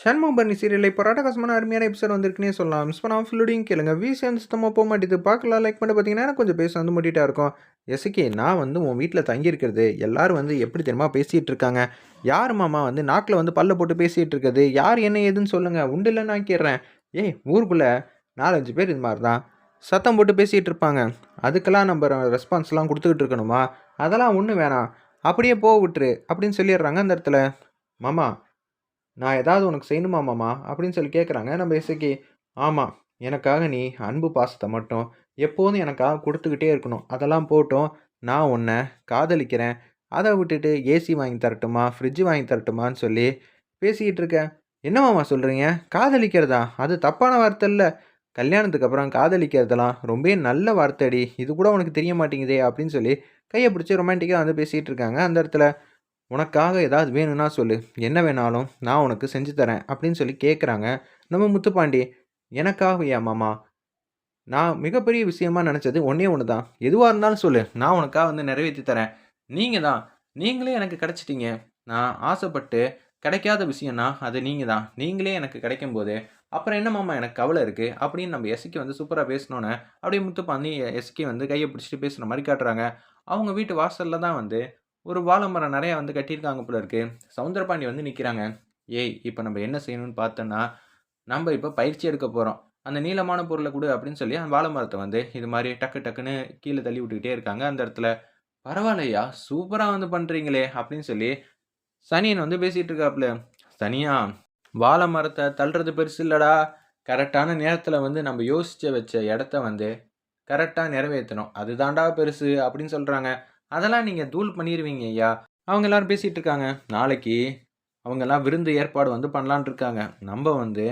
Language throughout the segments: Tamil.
ஷண்முகபரணி சீரியலில் இப்போ ராட்டகாசமான அருமையான எபிசோட் வந்திருக்குன்னே சொல்லலாம். மிஸ் பண்ணாமல் ஃபுல்லுடையும் கேளுங்க. வீசி சுத்தமாக போக மாட்டேது பார்க்கலாம். லைக் பண்ணி பார்த்தீங்கன்னா கொஞ்சம் பேச வந்து முட்டிட்டா இருக்கும். எசுக்கே நான் வந்து உன் வீட்டில் தங்கியிருக்கிறது. எல்லாரும் வந்து எப்படி தெரியுமா பேசிகிட்டு இருக்காங்க? யார் மாமா வந்து நாக்கில் வந்து பல்ல போட்டு பேசிகிட்டு இருக்குது? யார் என்ன ஏதுன்னு சொல்லுங்கள் உண்டு இல்லை நான் கேட்றேன். ஏய் ஊருக்குள்ளே நாலஞ்சு பேர் இது மாதிரி தான். சத்தம் போட்டு பேசிகிட்டு இருப்பாங்க. அதுக்கெல்லாம் நம்ம ரெஸ்பான்ஸ்லாம் கொடுத்துக்கிட்டு இருக்கணுமா? அதெல்லாம் ஒன்றும் வேணாம். அப்படியே போக விட்டுரு. அப்படின்னு சொல்லிடுறாங்க அந்த இடத்துல. மாமா நான் ஏதாவது உனக்கு செய்யணுமா மாமா? அப்படின்னு சொல்லி கேட்குறாங்க நம்ம இசைக்கு ஆமாம் எனக்காக நீ அன்பு பாசத்தை மட்டும் எப்போதும் எனக்காக கொடுத்துக்கிட்டே இருக்கணும். அதெல்லாம் போட்டும். நான் உன்னை காதலிக்கிறேன். அதை விட்டுட்டு ஏசி வாங்கி தரட்டுமா ஃப்ரிட்ஜு வாங்கி தரட்டுமான்னு சொல்லி பேசிக்கிட்டு இருக்கேன் என்னமாம்மா சொல்கிறீங்க காதலிக்கிறதா? அது தப்பான வார்த்தை இல்லை. கல்யாணத்துக்கு அப்புறம் காதலிக்கிறதெல்லாம் ரொம்ப நல்ல வார்த்தைடி. இது கூட உனக்கு தெரிய மாட்டேங்குதே அப்படின்னு சொல்லி கையை பிடிச்சி ரொமான்டிக்காக வந்து பேசிகிட்டு இருக்காங்க. அந்த இடத்துல உனக்காக ஏதாவது வேணும்னா சொல்லு. என்ன வேணாலும் நான் உனக்கு செஞ்சு தரேன் அப்படின்னு சொல்லி கேட்குறாங்க நம்ம முத்துப்பாண்டி எனக்காகவையா மாமா? நான் மிகப்பெரிய விஷயமா நினச்சது ஒன்றே ஒன்று தான் எதுவாக இருந்தாலும் சொல்லு. நான் உனக்காக வந்து நிறைவேற்றி தரேன். நீங்கள் தான். நீங்களே எனக்கு கிடச்சிட்டீங்க. நான் ஆசைப்பட்டு கிடைக்காத விஷயம்னா அது நீங்கள் தான். நீங்களே எனக்கு கிடைக்கும் போது அப்புறம் என்ன மாமா எனக்கு கவலை இருக்குது அப்படின்னு நம்ம எஸ்கி வந்து சூப்பராக பேசினோன்னே அப்படியே முத்துப்பாண்டி எஸ்கி வந்து கையை பிடிச்சிட்டு பேசுகிற மாதிரி காட்டுறாங்க. அவங்க வீட்டு வாசலில் தான் வந்து ஒரு வாழை மரம் நிறையா வந்து கட்டியிருக்காங்க போல இருக்கு. சவுந்தரபாண்டி வந்து நிற்கிறாங்க ஏய் இப்போ நம்ம என்ன செய்யணும்னு பார்த்தோன்னா நம்ம இப்போ பயிற்சி எடுக்க போகிறோம் அந்த நீளமான பொருளை கொடு அப்படின்னு சொல்லி அந்த வாழை மரத்தை வந்து இது மாதிரி டக்கு டக்குன்னு கீழே தள்ளி விட்டுக்கிட்டே இருக்காங்க. அந்த இடத்துல பரவாயில்லையா? சூப்பராக வந்து பண்ணுறீங்களே அப்படின்னு சொல்லி சனியன் வந்து பேசிகிட்டு இருக்காப்புல. சனியா வாழை மரத்தை தள்ளுறது பெருசு இல்லடா. கரெக்டான நேரத்தில் வந்து நம்ம யோசிச்சு வச்ச இடத்த வந்து கரெக்டாக நிறைவேற்றணும் அதுதான்டா பெருசு அப்படின்னு சொல்கிறாங்க அதெல்லாம் நீங்கள் தூள் பண்ணிடுவீங்க ஐயா. அவங்க எல்லாரும் பேசிகிட்டு இருக்காங்க. நாளைக்கு அவங்கெல்லாம் விருந்து ஏற்பாடு வந்து பண்ணலான் இருக்காங்க. நம்ம வந்து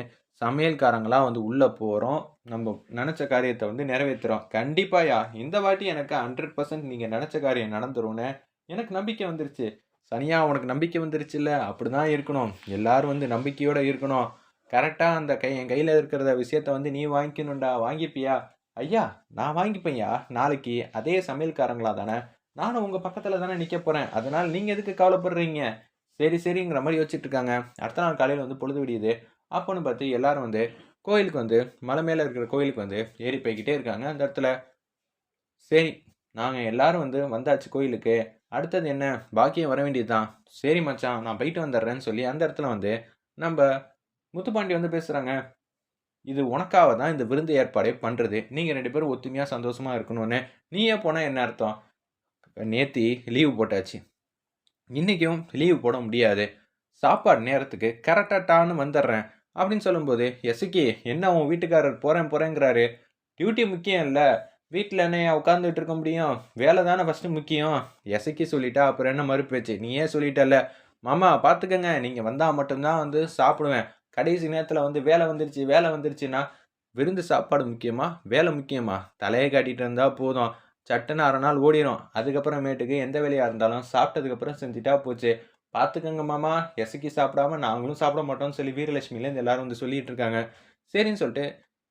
சமையல்காரங்களாக வந்து உள்ளே போகிறோம் நம்ம நினச்ச காரியத்தை வந்து நிறைவேற்றுறோம் கண்டிப்பாயா இந்த வாட்டி எனக்கு ஹண்ட்ரட் பர்சன்ட் நீங்கள் நினச்ச காரியம் நடந்துரும்னு எனக்கு நம்பிக்கை வந்துருச்சு. சனியா உனக்கு நம்பிக்கை வந்துருச்சு இல்லை அப்படி தான் இருக்கணும். எல்லாரும் வந்து நம்பிக்கையோடு இருக்கணும். கரெக்டாக அந்த கை என் கையில் இருக்கிறத விஷயத்த வந்து நீ வாங்கிக்கணும்டா. வாங்கிப்பியா? ஐயா நான் வாங்கிப்பேன்யா நாளைக்கு அதே சமையல்காரங்களா தானே? நானும் உங்கள் பக்கத்தில் தானே நிற்க போகிறேன் அதனால் நீங்கள் எதுக்கு கவலைப்படுறீங்க? சரி சரிங்கிற மாதிரி யோசிச்சுட்டு இருக்காங்க. அடுத்த நாள் காலையில் வந்து பொழுது விடியுது. அப்போன்னு பார்த்து எல்லாரும் வந்து கோயிலுக்கு வந்து மலை மேலே இருக்கிற கோயிலுக்கு வந்து ஏறி போய்கிட்டே இருக்காங்க அந்த இடத்துல. சரி நாங்கள் எல்லாரும் வந்து வந்தாச்சு கோயிலுக்கு. அடுத்தது என்ன? பாக்கியம் வர வேண்டியது தான் சரி மச்சான் நான் போயிட்டு வந்துடுறேன்னு சொல்லி அந்த இடத்துல வந்து நம்ம முத்துப்பாண்டி வந்து பேசுகிறாங்க இது உனக்காக தான் இந்த விருந்து ஏற்பாடே பண்ணுறது நீங்கள் ரெண்டு பேரும் ஒத்துமையாக சந்தோஷமாக இருக்கணும்னு. நீயே போனால் என்ன அர்த்தம்? நேத்தி லீவு போட்டாச்சு. இன்றைக்கும் லீவு போட முடியாது. சாப்பாடு நேரத்துக்கு கரெக்டாக டான்னு வந்துடுறேன் அப்படின்னு சொல்லும்போது எசுக்கி என்ன உன் வீட்டுக்காரர் போகிறேன் போகிறேங்கிறாரு டியூட்டி முக்கியம் இல்லை. வீட்டில் என்ன உட்காந்துட்டு இருக்க முடியும். வேலை தானே ஃபஸ்ட்டு முக்கியம். எசக்கி சொல்லிட்டா அப்புறம் என்ன மறுப்பேச்சு நீ ஏன் சொல்லிட்டல மாமா பார்த்துக்கங்க நீங்கள் வந்தால் மட்டும்தான் வந்து சாப்பிடுவேன். கடைசி நேரத்தில் வந்து வேலை வந்துருச்சு வேலை வந்துருச்சுன்னா விருந்து சாப்பாடு முக்கியமா? வேலை முக்கியமா? தலையை காட்டிகிட்டு இருந்தால் போதும். சட்டுன்னு அரை நாள் ஓடிடும் அதுக்கப்புறமேட்டுக்கு எந்த வேலையாக இருந்தாலும் சாப்பிட்டதுக்கப்புறம் செஞ்சுட்டா போச்சு. பார்த்துக்கங்க மாமா எசக்கி சாப்பிடாம நாங்களும் சாப்பிட மாட்டோம்னு சொல்லி வீரலட்சுமியிலேருந்து எல்லாரும் வந்து சொல்லிட்டு இருக்காங்க. சரின்னு சொல்லிட்டு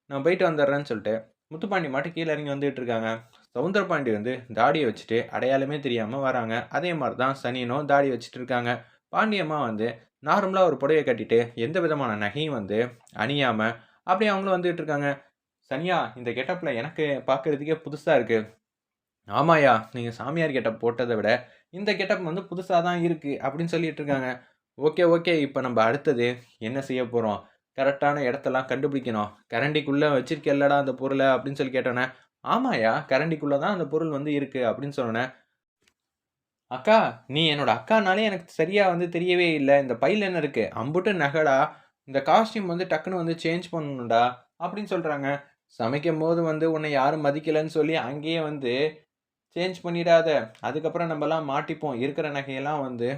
நான் போயிட்டு வந்துடுறேன்னு சொல்லிட்டு முத்துப்பாண்டி மட்டும் கீழே இறங்கி வந்துட்டு இருக்காங்க. சவுந்தரபாண்டி வந்து தாடியை வச்சுட்டு அடையாளமே தெரியாமல் வராங்க. அதே மாதிரி தான் சனியனும் தாடி வச்சுட்டு இருக்காங்க. பாண்டியம்மா வந்து நார்மலாக ஒரு புடவையை கட்டிட்டு எந்த விதமான நகையும் வந்து அணியாமல் அப்படியே அவங்களும் வந்துகிட்டு இருக்காங்க. சனியா இந்த கெட்டப்பில் எனக்கு பார்க்குறதுக்கே புதுசாக இருக்குது ஆமாயா நீங்கள் சாமியார் கெட்டப் போட்டதை விட இந்த கெட்டப் வந்து புதுசாக தான் இருக்குது அப்படின்னு சொல்லிட்டு இருக்காங்க. ஓகே ஓகே இப்போ நம்ம அடுத்தது என்ன செய்ய போகிறோம் கரெக்டான இடத்தெல்லாம் கண்டுபிடிக்கணும். கரண்டிக்குள்ளே வச்சிருக்கல்லடா அந்த பொருளை அப்படின்னு சொல்லி கேட்டோன்னே ஆமாயா கரண்டிக்குள்ளே தான் அந்த பொருள் வந்து இருக்குது அப்படின்னு சொன்னேன் அக்கா நீ என்னோட அக்கானாலே எனக்கு சரியாக வந்து தெரியவே இல்லை. இந்த பையில் என்ன இருக்குது அம்புட்டு நகடா. இந்த காஸ்டியூம் வந்து டக்குன்னு வந்து சேஞ்ச் பண்ணணும்டா அப்படின்னு சொல்கிறாங்க சமைக்கும் போது வந்து உன்னை யாரும் மதிக்கலைன்னு சொல்லி அங்கேயே வந்து சேஞ்ச் பண்ணிடாத. அதுக்கப்புறம் நம்மலாம் மாட்டிப்போம். இருக்கிற நகையெல்லாம் வந்து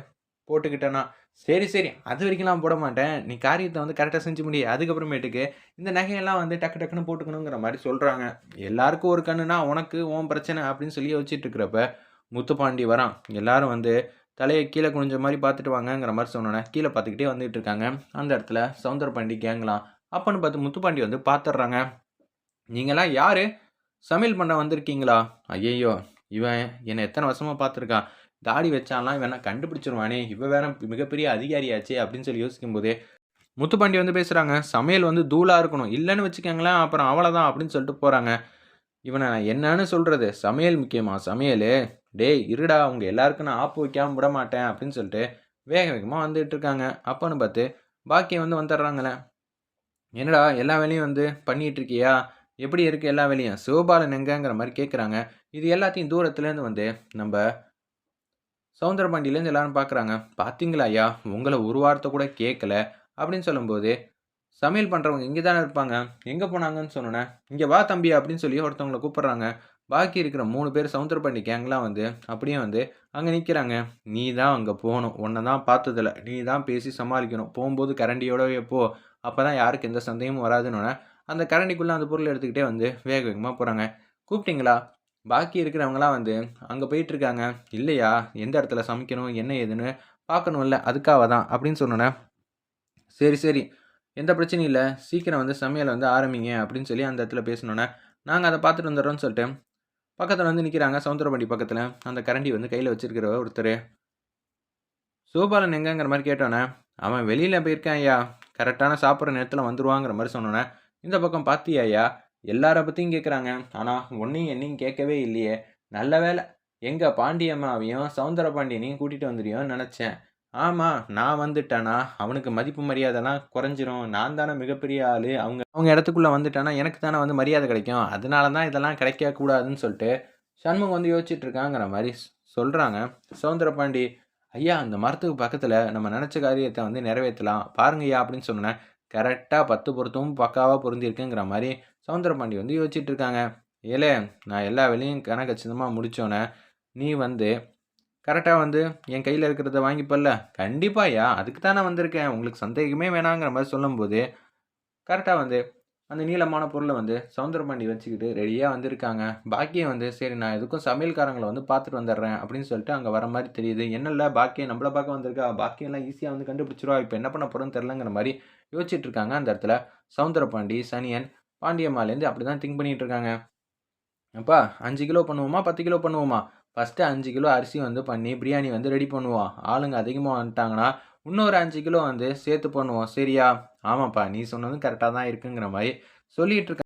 போட்டுக்கிட்டேன்னா சரி சரி. அது வரைக்கும்லாம் போட மாட்டேன். நீ காரியத்தை வந்து கரெக்டாக செஞ்சு முடியும் அதுக்கப்புறமேட்டுக்கு இந்த நகையெல்லாம் வந்து டக்கு டக்குன்னு போட்டுக்கணுங்கிற மாதிரி சொல்கிறாங்க எல்லாருக்கும் ஒரு கண்ணுனா உனக்கு ஓன் பிரச்சனை அப்படின்னு சொல்லி வச்சுட்டு இருக்கிறப்ப முத்துப்பாண்டி வரான். எல்லாரும் வந்து தலையை கீழே குனிஞ்ச மாதிரி பார்த்துட்டு வாங்கங்கிற மாதிரி சொன்னோன்னே கீழே பார்த்துக்கிட்டே வந்துட்டு இருக்காங்க. அந்த இடத்துல சவுந்தர பாண்டி கேங்கலாம். அப்போன்னு பார்த்து முத்துப்பாண்டி வந்து பார்த்துட்றாங்க நீங்களாம் யார்? சமையல் பண்ண வந்திருக்கீங்களா? ஐயையோ இவன் என்னை எத்தனை வருஷமாக பார்த்துருக்கான்? தாடி வச்சாலாம் இவன் கண்டுபிடிச்சிருவானே? இவன் வேற மிகப்பெரிய அதிகாரியாச்சு அப்படின்னு சொல்லி யோசிக்கும் போதே முத்துப்பாண்டி வந்து பேசுகிறாங்க சமையல் வந்து தூளாக இருக்கணும். இல்லைன்னு வச்சுக்கோங்களேன் அப்புறம் அவ்வளோதான் அப்படின்னு சொல்லிட்டு போகிறாங்க இவனை நான் என்னன்னு சொல்கிறது சமையல் முக்கியமா? சமையல்? டேய் இருடா அவங்க எல்லாருக்கும் நான் ஆப்பு வைக்காமல் விட மாட்டேன் அப்படின்னு சொல்லிட்டு வேக வேகமாக வந்துட்டு இருக்காங்க. அப்போன்னு பார்த்து பாக்கியம் வந்து வந்துடுறாங்களே. என்னடா எல்லா வேலையும் வந்து பண்ணிகிட்ருக்கியா இருக்கியா? எப்படி இருக்குது எல்லா வேலையும்? சிவபாலன் எங்கங்கிற மாதிரி கேட்குறாங்க. இது எல்லாத்தையும் தூரத்துலேருந்து வந்து நம்ம சவுந்தரபாண்டியிலேருந்து எல்லாரும் பார்க்குறாங்க. பார்த்தீங்களா ஐயா? உங்களை ஒரு வாரத்தை கூட கேட்கல. அப்படின்னு சொல்லும்போது சமையல் பண்ணுறவங்க இங்கே தானே இருப்பாங்க. எங்கே போனாங்கன்னு சொன்னோன்னே இங்கே வா தம்பி அப்படின்னு சொல்லி ஒருத்தவங்களை கூப்பிட்றாங்க. பாக்கி இருக்கிற மூணு பேர் சவுந்தரபாண்டி கேங்லாம் வந்து அப்படியே வந்து அங்கே நிற்கிறாங்க. நீ தான் அங்கே போகணும். உன்னை தான் பார்த்ததில்ல. நீ தான் பேசி சமாளிக்கணும். போகும்போது கரண்டியோடவே போ. அப்போ தான் யாருக்கு எந்த சந்தேகமும் வராதுன்னு அந்த கரண்டிக்குள்ளே அந்த பொருளை எடுத்துக்கிட்டே வந்து வேக வேகமாக போகிறாங்க கூப்பிட்டிங்களா? பாக்கி இருக்கிறவங்களாம் வந்து அங்கே போயிட்டுருக்காங்க. இல்லையா? எந்த இடத்துல சமைக்கணும்? என்ன ஏதுன்னு பார்க்கணும்ல அதுக்காக தான் அப்படின்னு சொன்னோன்னே சரி சரி. எந்த பிரச்சனையும் இல்லை. சீக்கிரம் வந்து சமையலை வந்து ஆரம்பிங்க. அப்படின்னு சொல்லி அந்த இடத்துல பேசினோன்னே நாங்கள் அதை பார்த்துட்டு வந்துடுறோம்னு சொல்லிட்டு பக்கத்தில் வந்து நிற்கிறாங்க சவுந்தரபாண்டி பக்கத்தில். அந்த கரண்டி வந்து கையில் வச்சுருக்கிற ஒருத்தர். சோபாலன் எங்கங்கிற மாதிரி கேட்டோன்னே அவன் வெளியில் போயிருக்கான் ஐயா. கரெக்டான சாப்பிட்ற நேரத்தில் வந்துருவாங்கிற மாதிரி சொன்னோன்னே இந்த பக்கம் பார்த்தியா ஐயா எல்லார பற்றியும் கேட்குறாங்க ஆனால் ஒன்றையும் என்னையும் கேட்கவே இல்லையே. நல்ல வேலை எங்கள் பாண்டியம்மாவையும் சவுந்தர பாண்டியனையும் கூட்டிகிட்டு வந்துடுவோன்னு நினச்சேன். ஆமாம் நான் வந்துட்டேனா? அவனுக்கு மதிப்பு மரியாதைலாம் குறைஞ்சிரும். நான் தானே மிகப்பெரிய ஆள். அவங்க அவங்க இடத்துக்குள்ளே வந்துட்டேன்னா எனக்கு தானே வந்து மரியாதை கிடைக்கும். அதனால தான் இதெல்லாம் கிடைக்க கூடாதுன்னு சொல்லிட்டு சண்முகம் வந்து யோசிச்சுட்டு இருக்காங்கிற மாதிரி சொல்கிறாங்க சவுந்தரபாண்டி ஐயா அந்த மரத்துக்கு பக்கத்தில் நம்ம நினச்ச காரியத்தை வந்து நிறைவேற்றலாம். பாருங்கய்யா அப்படின்னு சொன்னேன். கரெக்டாக பத்து பொருத்தமும் பக்காவாக பொருந்திருக்குங்கிற மாதிரி சவுந்தரபாண்டி வந்து யோசிச்சுட்டு இருக்காங்க ஏலே நான் எல்லா வேலையும் கணக்கச்சிதமாக முடித்தோன்னே நீ வந்து கரெக்டாக வந்து என் கையில் இருக்கிறத வாங்கிப்பல்ல? கண்டிப்பாயா அதுக்கு தானே வந்திருக்கேன். உங்களுக்கு சந்தேகமே வேணாங்கிற மாதிரி சொல்லும்போது கரெக்டாக வந்து அந்த நீளமான பொருளை வந்து சவுந்தரபாண்டி வச்சுக்கிட்டு ரெடியாக வந்திருக்காங்க. பாக்கியம் வந்து சரி நான் எதுக்கும் சமையல்காரங்களை வந்து பார்த்துட்டு வந்துடுறேன் அப்படின்னு சொல்லிட்டு அங்கே வர மாதிரி தெரியுது. என்னல்ல பாக்கியம் நம்மளை பார்க்க வந்திருக்கா? பாக்கியம்லாம் ஈஸியாக வந்து கண்டுபிடிச்சிருவா? இப்போ என்ன பண்ண போகிறோன்னு தெரிலங்கிற மாதிரி யோசிச்சுட்டு இருக்காங்க அந்த இடத்துல. சவுந்தரபாண்டி சனியன் பாண்டியம்மாலேருந்து அப்படி தான் திங்க் பண்ணிகிட்டு இருக்காங்க. அப்பா அஞ்சு கிலோ பண்ணுவோமா? பத்து கிலோ பண்ணுவோமா? ஃபஸ்ட்டு அஞ்சு கிலோ அரிசி வந்து பண்ணி பிரியாணி வந்து ரெடி பண்ணுவோம் ஆளுங்க அதிகமாக வந்துட்டாங்கன்னா இன்னொரு அஞ்சு கிலோ வந்து சேர்த்து பண்ணுவோம் சரியா? ஆமாப்பா நீ சொன்னதும் கரெக்டாக தான் இருக்குங்கிற மாதிரி சொல்லிகிட்டு இருக்க